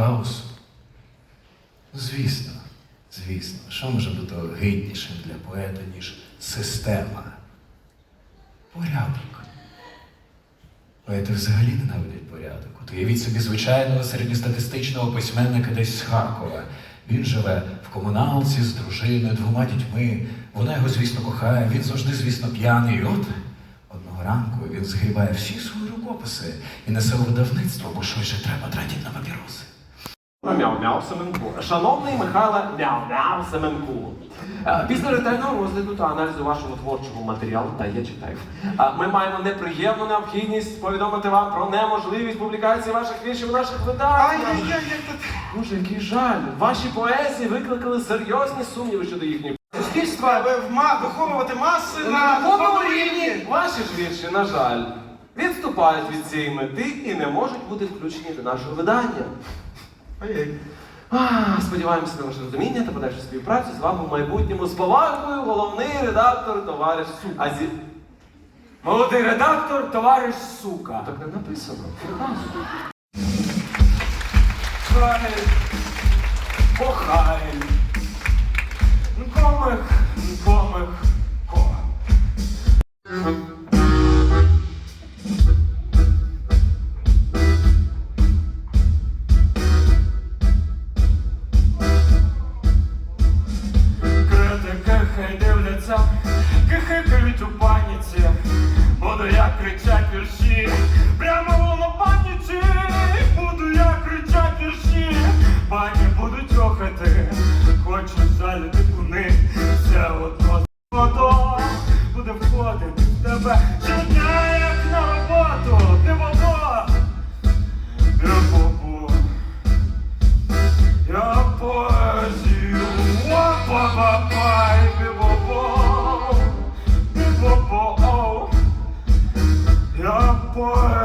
хаосу. Звісно, звісно, що може бути огиднішим для поета, ніж система? Порядок. Поети взагалі ненавидять порядок. От уявіть собі звичайного середньостатистичного письменника десь з Харкова. Він живе в комуналці з дружиною, двома дітьми. Вона його, звісно, кохає, він завжди, звісно, п'яний. І от одного ранку він згрібає всі свої рукописи і несе у видавництво, бо щось же треба тратити на папіроси. Мяу-мяу Семенку. Шановний Михайло Мяу-мяу Семенку. Е, Після ретельного розгляду та аналізу вашого творчого матеріалу, та я читаю, е, ми маємо неприємну необхідність повідомити вам про неможливість публікації ваших віршів у наших виданнях. Боже, який жаль. Ваші поезії викликали серйозні сумніви щодо їхньої. Суспільство виховувати маси на рівні. рівні ваші ж вірші, на жаль, відступають від цієї мети і не можуть бути включені до нашого видання. Ой-ой. Сподіваємося на ваше розуміння та подальшу співпрацю з вами в майбутньому з повагою головний редактор товариш Сука. Азі... зі... Молодий редактор, товариш сука. Так не написано. Кохай. похайль. Кричать вірші, прямо я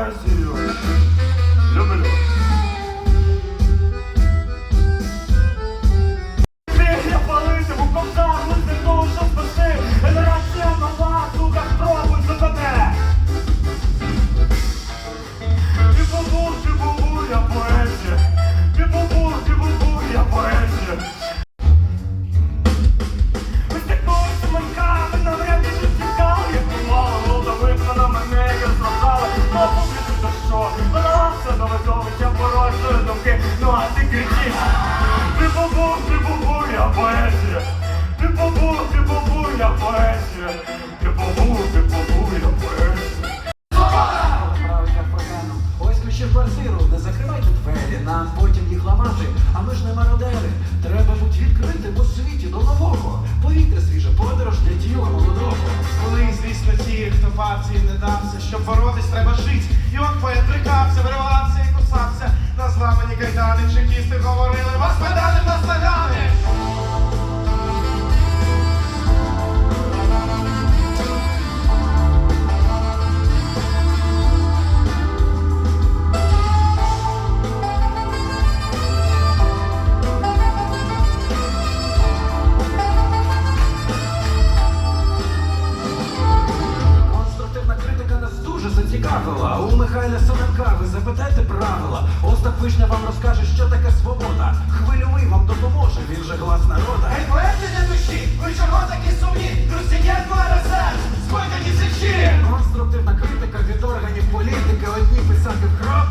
за що? Балався до видовища порожньої думки, ну а ти кричиш. Ти побув, ти побув, я поезія. Ти побув, ти побув, я поезія. Ти побув, ти побув, я поезія. Ось ключі в квартиру, не закривайте двері, нам потім їх ламати, а ми ж не мародери. Треба бути відкритим у світі до нового. Повітря свіже, подорож для тіла молодого. Коли, звісно, ті, хто партії не дався, щоб боротись, треба жить. Вривався поет виривався і кусався. На зламані кайдани, чекісти говорили, Розкаже, що таке свобода. Хвильовий вам допоможе, він же глас народа. Ей, поети не душі, ви чого такі сумні? Є РСР, сколько січі. Конструктивна критика від органів політики. Одні писати в кров,